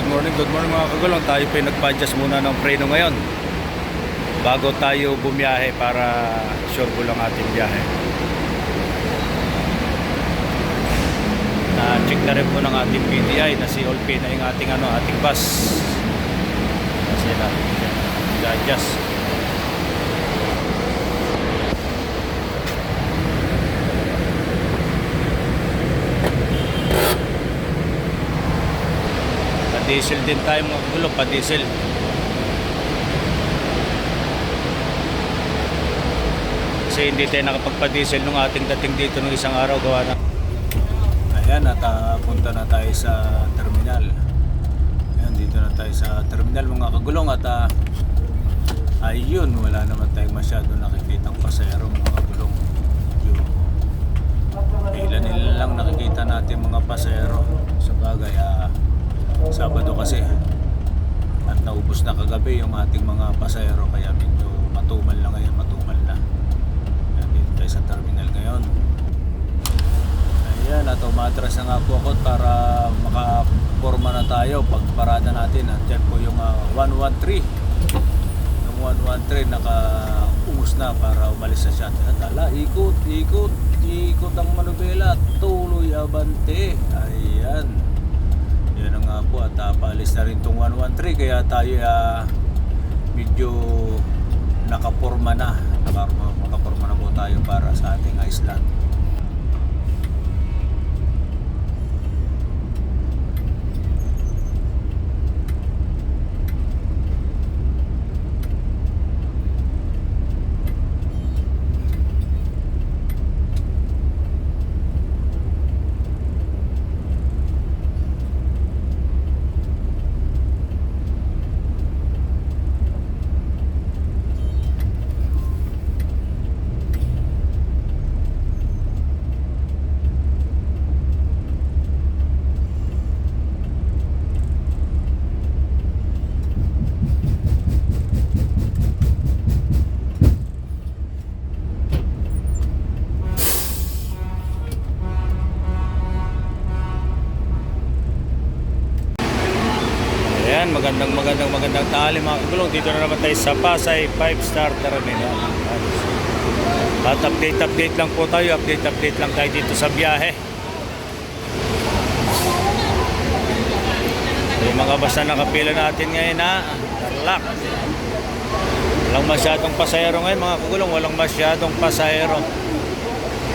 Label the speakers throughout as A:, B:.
A: good morning, good morning mga kagulong. Tayo po nagpa-adjust muna ng preno ngayon. Bago tayo bumiyahe para sure po lang ating biyahe. Na-check na rin po ng ating PTI na si Olpe na yung ating, ano, ating bus. Kasi natin adjust Pa-diesel din tayo mga kagulong, pa-diesel. Kasi hindi tayo nakapagpa-diesel nung ating dating dito nung isang araw gawa na. Ayan, at ah, punta na tayo sa terminal. Ayan, dito na tayo sa terminal mga kagulong at ah, ayun, wala naman tayong masyado nakikitang pasayro mga kagulong. Yun. Ilan ilan lang nakikita natin mga pasayro. Sa bagay, ah, Sabado kasi. At naubos na kagabi yung ating mga pasayro kaya medyo matumal na ngayon, matumal na. Ayan, dito tayo sa terminal ngayon. Ayan, at umatras na nga po ako para makaporma na tayo pag parada natin. At yan po yung ah, 113. Yung 113 naka-ungos na para umalis sa shuttle. At ala, ikot, ikot, ikot ang manubela. Tuloy abante. Ayan. Na po at uh, paalis na rin itong 113 kaya tayo ah, medyo nakaporma na. Nakaporma, nakaporma na po tayo para sa ating Iceland. Ayan, magandang magandang magandang tanghali mga kagulong. Dito na naman tayo sa Pasay 5 Star Terminal. At update update lang po tayo, update update lang tayo dito sa biyahe. Yung mga basta nakapila natin ngayon na Tarlac. Walang masyadong pasayero ngayon mga kagulong, walang masyadong pasayero.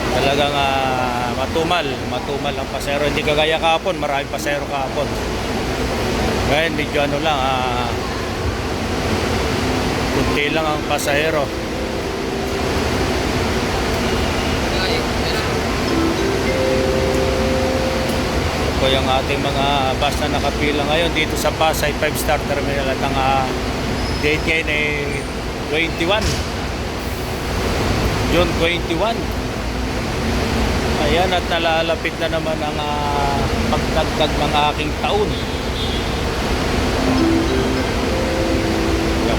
A: Talagang ah, matumal, matumal ang pasayero. Hindi kagaya kahapon, maraming pasayero kahapon. Ngayon, medyo ano lang, ah, kunti lang ang pasahero. Ito yung ating mga bus na nakapila ngayon dito sa Pasay 5 Star Terminal at ang ah, date ngayon ay 21. June 21. Ayan at nalalapit na naman ang uh, pagdagdag ng aking taon.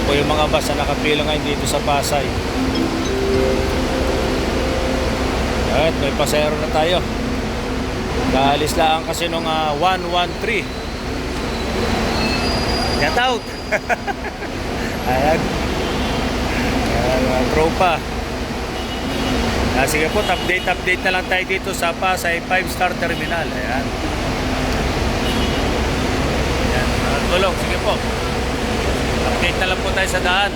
A: Po yung mga bus na nakapila ngayon dito sa Pasay. At may pasayro na tayo. Kaalis lang kasi nung ah, 113. Get out! Ayan. Ayan, mga tropa. Ah, sige po, update update na lang tayo dito sa Pasay 5 Star Terminal. Ayan. Ayan, tulong. Sige po. Update na lang po tayo sa daan.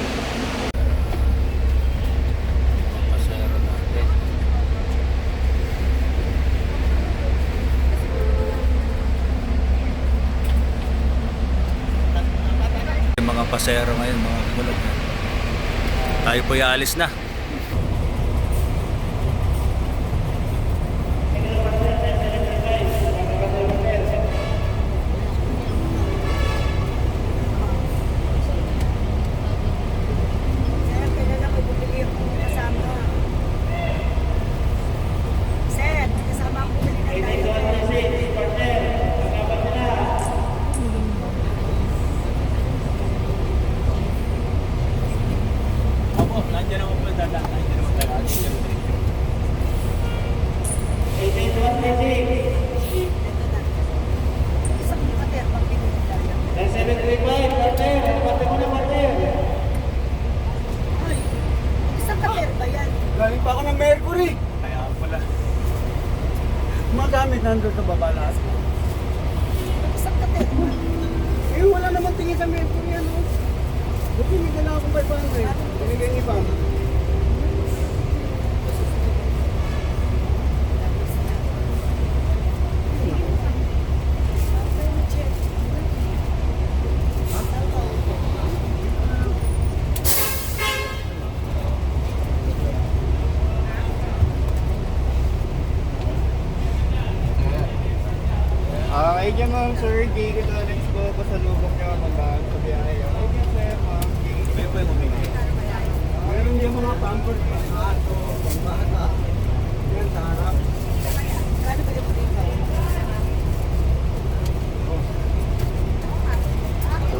A: Yung mga pasero ngayon, mga kulog. Tayo po alis na.
B: Galing pa ako ng Mercury!
A: Kaya pala.
B: Magamit nandun sa babalaas ko.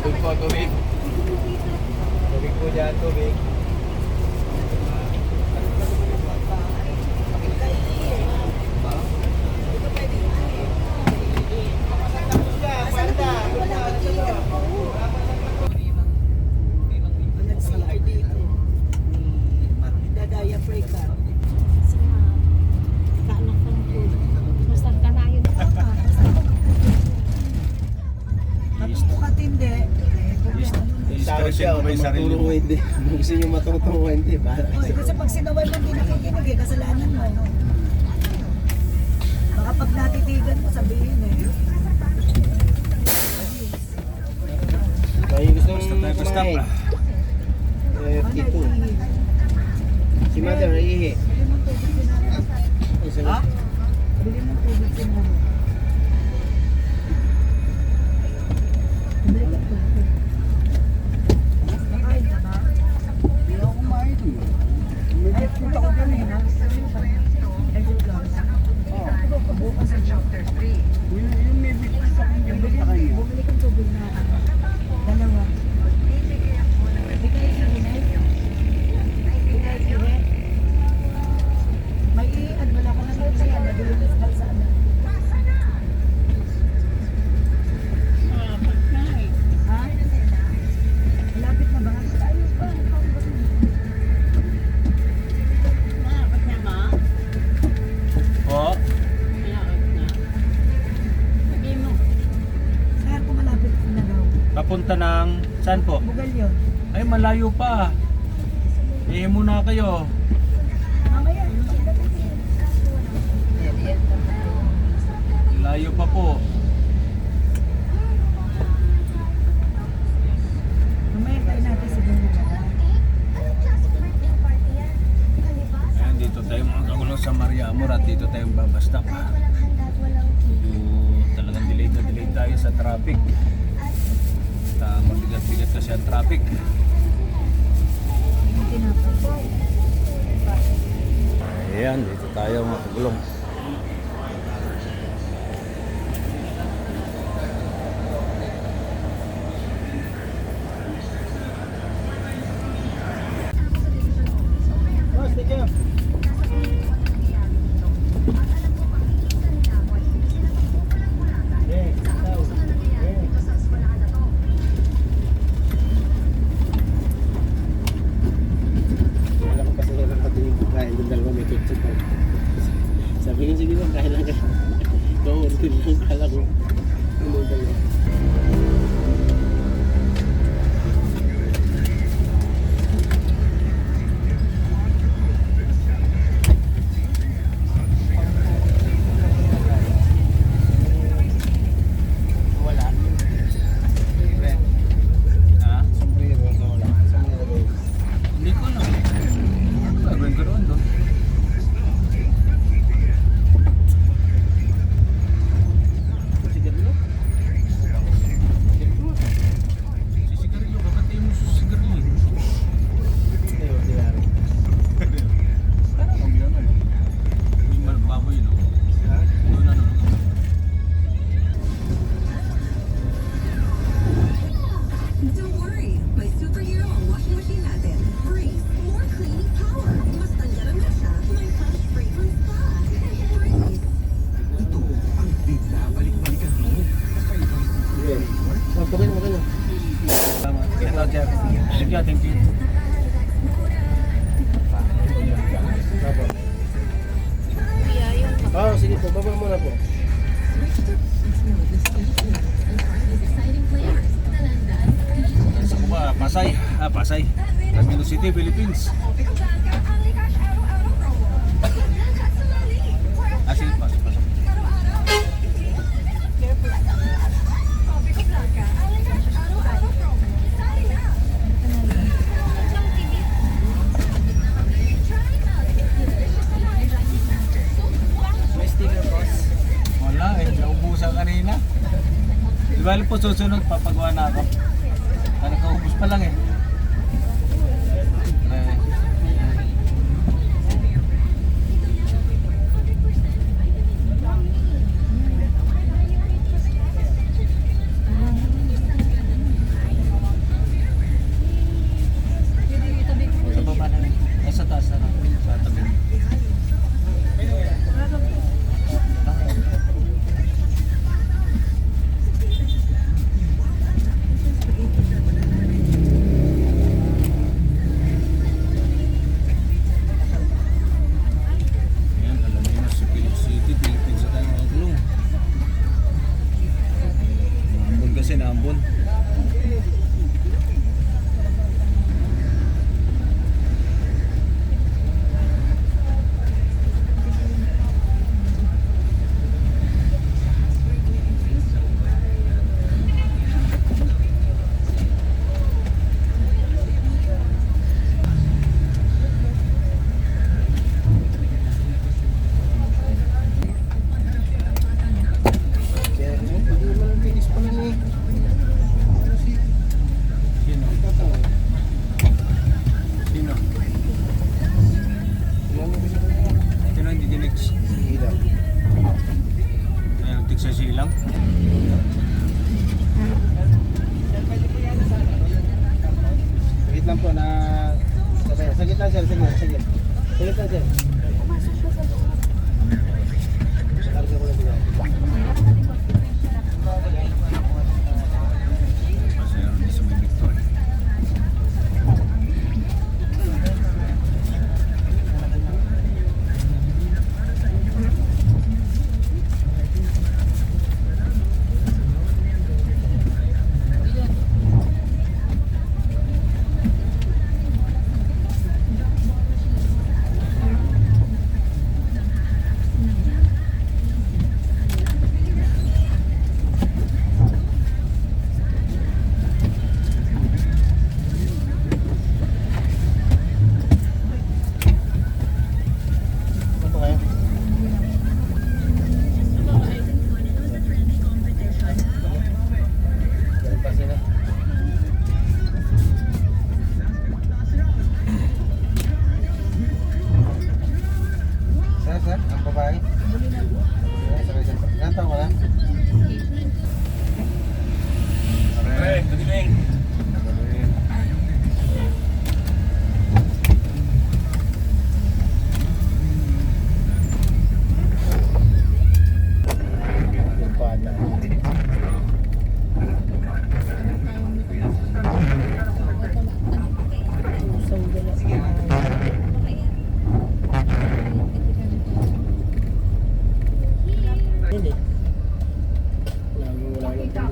B: Jumpa
A: aku, Bik. Jumpa aku,
B: Bik. Kung bukat hindi, eh, kung yan. Sabi siya,
A: kung may sarili mo.
B: Hindi. Kung gusto nyo matuto o hindi.
C: Kasi pag sinaway mo, hindi nakikinig eh, kasalanan mo. no? Baka pag natitigan mo, sabihin eh.
B: May gusto
A: Basta tayo basta.
B: kumain. Eh,
C: ano, Tito.
B: Si mother, ihi.
C: Bili mo.
B: Ha?
C: Bili mo tubig,
A: sinama.
C: Saan po? Bugal Bugalyo.
A: Ay, malayo pa. Eh, muna kayo. Layo pa po. yan. Oh, pagay na,
C: pagay na.
A: Hello, Jeff. Thank you, thank
B: oh, sige po. Baba muna po.
A: Sa Cuba, Pasay. Ah, Pasay. Camino City, Philippines. Alam po, susunod, papagawa na ako. Nakakaubos pa lang eh. kasi.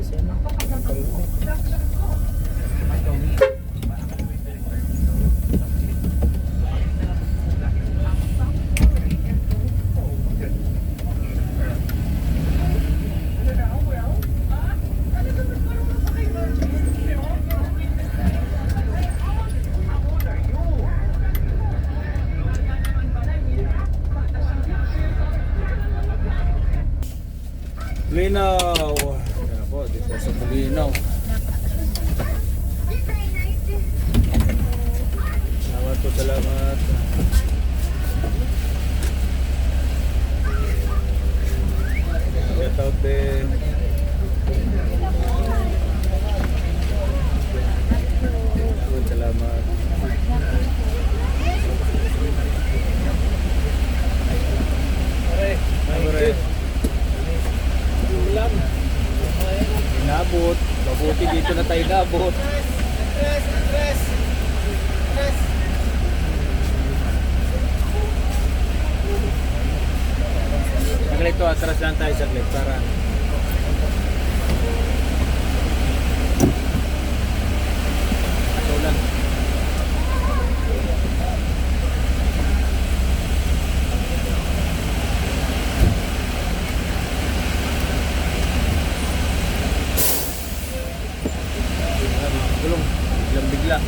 A: Thank you. you know. inabot. Mabuti dito na tayo inabot.
B: Andres, Andres, Andres.
A: Saglit to, atras lang tayo saglit para Ito lang. Mga Gulong, biglang bigla.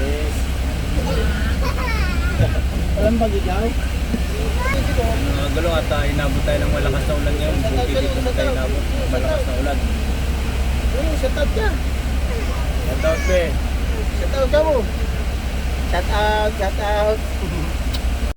A: Yes.
B: Alam ba gigaw?
A: Mga gulong at uh, inabot tayo ng malakas na ulan ngayon. Buti dito na tayo inabot malakas na ulan.
B: Oo, shout out ka.
A: Shout out be.
B: Shout out ka mo. Shout out, shout out.